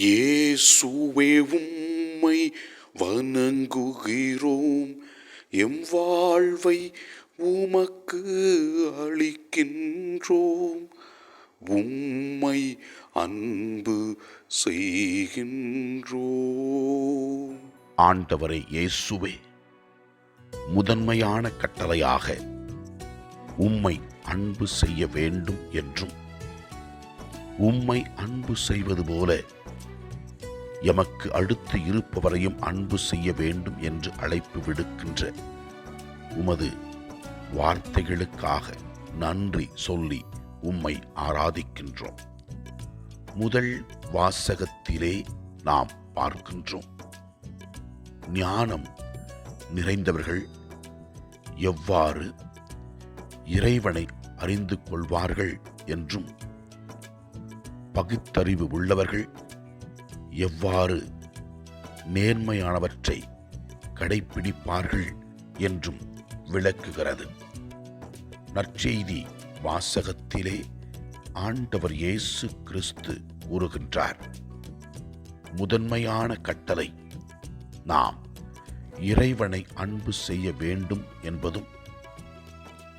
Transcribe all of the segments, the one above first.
இயேசுவே உம்மை வணங்குகிறோம். எம் வாழ்வை உமக்கு அளிக்கின்றோம். உம்மை அன்பு செய்கின்றோம். ஆண்டவரை இயேசுவே முதன்மையான கட்டளையாக உம்மை அன்பு செய்ய வேண்டும் என்றும் உம்மை அன்பு செய்வது போல எமக்கு அடுத்து இருப்பவரையும் அன்பு செய்ய வேண்டும் என்று அழைப்பு விடுக்கின்ற உமது வார்த்தைகளுக்காக நன்றி சொல்லி உம்மை ஆராதிக்கின்றோம். முதல் வாசகத்திலே நாம் பார்க்கின்றோம். ஞானம் நிறைந்தவர்கள் எவ்வாறு இறைவனை அறிந்து கொள்வார்கள் என்றும் பகுத்தறிவு உள்ளவர்கள் எவ்வாறு நேர்மையானவற்றை கடைபிடிப்பார்கள் என்றும் விளக்குகிறது. நற்செய்தி வாசகத்திலே ஆண்டவர் இயேசு கிறிஸ்து கூறுகின்றார். முதன்மையான கட்டளை நாம் இறைவனை அன்பு செய்ய வேண்டும் என்பதும்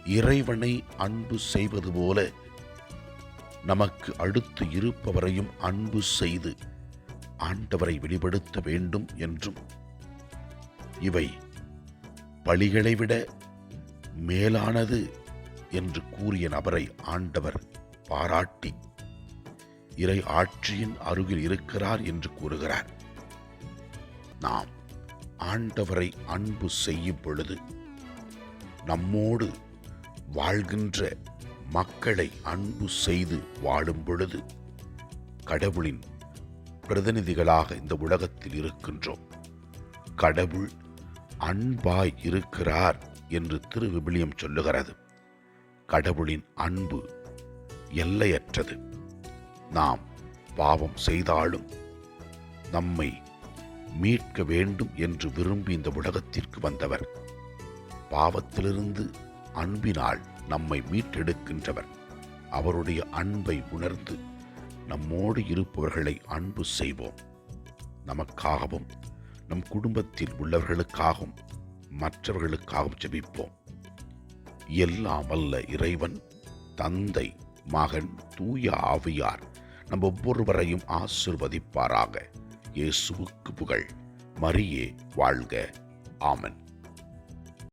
இறைவனை அன்பு செய்வது போல நமக்கு அடுத்து இருப்பவரையும் அன்பு செய்து ஆண்டவரை வெளிப்படுத்த வேண்டும் என்றும். இவை பலிகளை விட மேலானது என்று கூறிய நபரை ஆண்டவர் பாராட்டி இறை ஆட்சியின் அருகில் இருக்கிறார் என்று கூறுகிறார். நாம் ஆண்டவரை அன்பு செய்யும் பொழுது நம்மோடு வாழ்கின்ற மக்களை அன்பு செய்து வாழும் பொழுது கடவுளின் பிரதிநிதிகளாக இந்த உலகத்தில் இருக்கின்றோம். கடவுள் அன்பாய் இருக்கிறார் என்று திரு விபிலியம் சொல்லுகிறது. கடவுளின் அன்பு எல்லையற்றது. நாம் பாவம் செய்தாலும் நம்மை மீட்க வேண்டும் என்று விரும்பி இந்த உலகத்திற்கு வந்தவர். பாவத்திலிருந்து அன்பினால் நம்மை மீட்டெடுக்கின்றவர். அவருடைய அன்பை உணர்ந்து நம்மோடு இருப்பவர்களை அன்பு செய்வோம். நமக்காகவும் நம் குடும்பத்தில் உள்ளவர்களுக்காகவும் மற்றவர்களுக்காகவும் ஜெபிப்போம். எல்லாம் வல்ல இறைவன் தந்தை மகன் தூய ஆவியார் நம் ஒவ்வொருவரையும் ஆசிர்வதிப்பாராக. இயேசுவுக்கு புகழ். மரியே வாழ்க. ஆமன்.